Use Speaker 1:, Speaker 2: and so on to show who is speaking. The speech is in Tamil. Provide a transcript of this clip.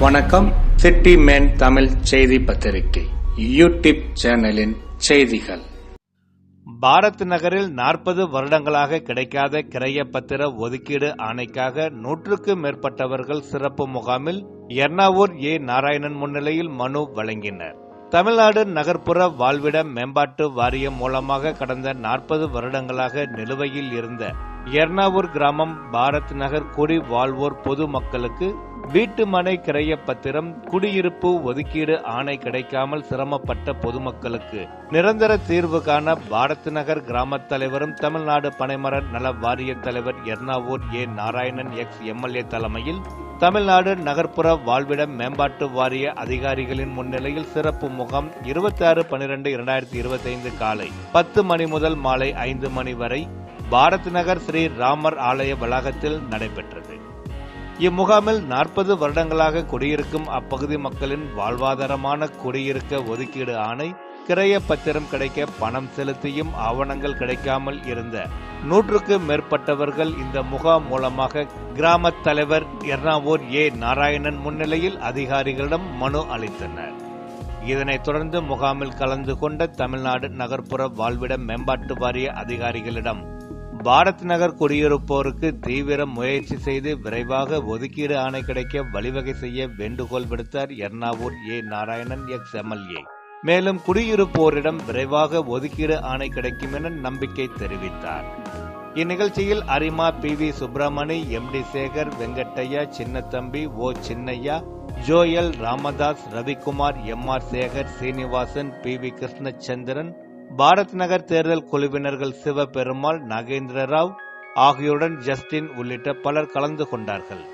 Speaker 1: வணக்கம். சிட்டி மேன் தமிழ் செய்தி பத்திரிகை யூடியூப் சேனலின் செய்திகள்.
Speaker 2: பாரத் நகரில் நாற்பது வருடங்களாக கிடைக்காத கிரையப்பத்திர ஒதுக்கீடு ஆணைக்காக நூற்றுக்கு மேற்பட்டவர்கள் சிறப்பு முகாமில் எர்ணாவூர் ஏ. நாராயணன் முன்னிலையில் மனு வழங்கினர். தமிழ்நாடு நகர்ப்புற வாழ்விட மேம்பாட்டு வாரியம் மூலமாக கடந்த நாற்பது வருடங்களாக நிலுவையில் இருந்த எர்ணாவூர் கிராமம் பாரத் நகர் குடி வாழ்வோர் பொது மக்களுக்கு வீட்டு மனை கிரைய பத்திரம் குடியிருப்பு ஒதுக்கீடு ஆணை கிடைக்காமல் சிரமப்பட்ட பொதுமக்களுக்கு நிரந்தர தீர்வு காண பாரத் நகர் கிராம தலைவரும் தமிழ்நாடு பனைமர நல வாரிய தலைவர் Ernavur A. Narayanan ex. MLA தலைமையில் தமிழ்நாடு நகர்ப்புற வாழ்விட மேம்பாட்டு வாரிய அதிகாரிகளின் முன்னிலையில் சிறப்பு முகாம் இருபத்தி ஆறு பனிரெண்டு இரண்டாயிரத்தி இருபத்தி ஐந்து காலை பத்து மணி முதல் மாலை ஐந்து மணி வரை பாரத் நகர் ஸ்ரீ ராமர் ஆலய வளாகத்தில் நடைபெற்றது. இம்முகாமில் நாற்பது வருடங்களாக குடியிருக்கும் அப்பகுதி மக்களின் வாழ்வாதாரமான குடியிருக்க ஒதுக்கீடு ஆணை கிரைய பத்திரம் கிடைக்க பணம் செலுத்தியும் ஆவணங்கள் கிடைக்காமல் இருந்த நூற்றுக்கு மேற்பட்டவர்கள் இந்த முகாம் மூலமாக கிராம தலைவர் எர்ணாவூர் ஏ. நாராயணன் முன்னிலையில் அதிகாரிகளிடம் மனு அளித்தனர். இதனைத் தொடர்ந்து முகாமில் கலந்து கொண்ட தமிழ்நாடு நகர்ப்புற வாழ்விட மேம்பாட்டு வாரிய அதிகாரிகளிடம் பாரத் நகர் குடியிருப்போருக்கு தீவிர முயற்சி செய்து விரைவாக ஒதுக்கீடு ஆணை கிடைக்க வழிவகை செய்ய வேண்டுகோள் விடுத்தார் Ernavur A. Narayanan ex MLA மேலும் குடியிருப்போரிடம் விரைவாக ஒதுக்கீடு ஆணை கிடைக்கும் என நம்பிக்கை தெரிவித்தார். இந்நிகழ்ச்சியில் அரிமா P. V. Subramani M. D. Sekar Venkataiah Chinnathambi O. Chinnaiah Joel Ramadas Ravikumar M. R. Sekar Srinivasan P. V. Krishnachandran Bharat Nagar தேர்தல் குழுவினர்கள் சிவபெருமாள் நாகேந்திர ராவ் ஆகியோருடன் ஜஸ்டின் உள்ளிட்ட பலர் கலந்து கொண்டார்கள்.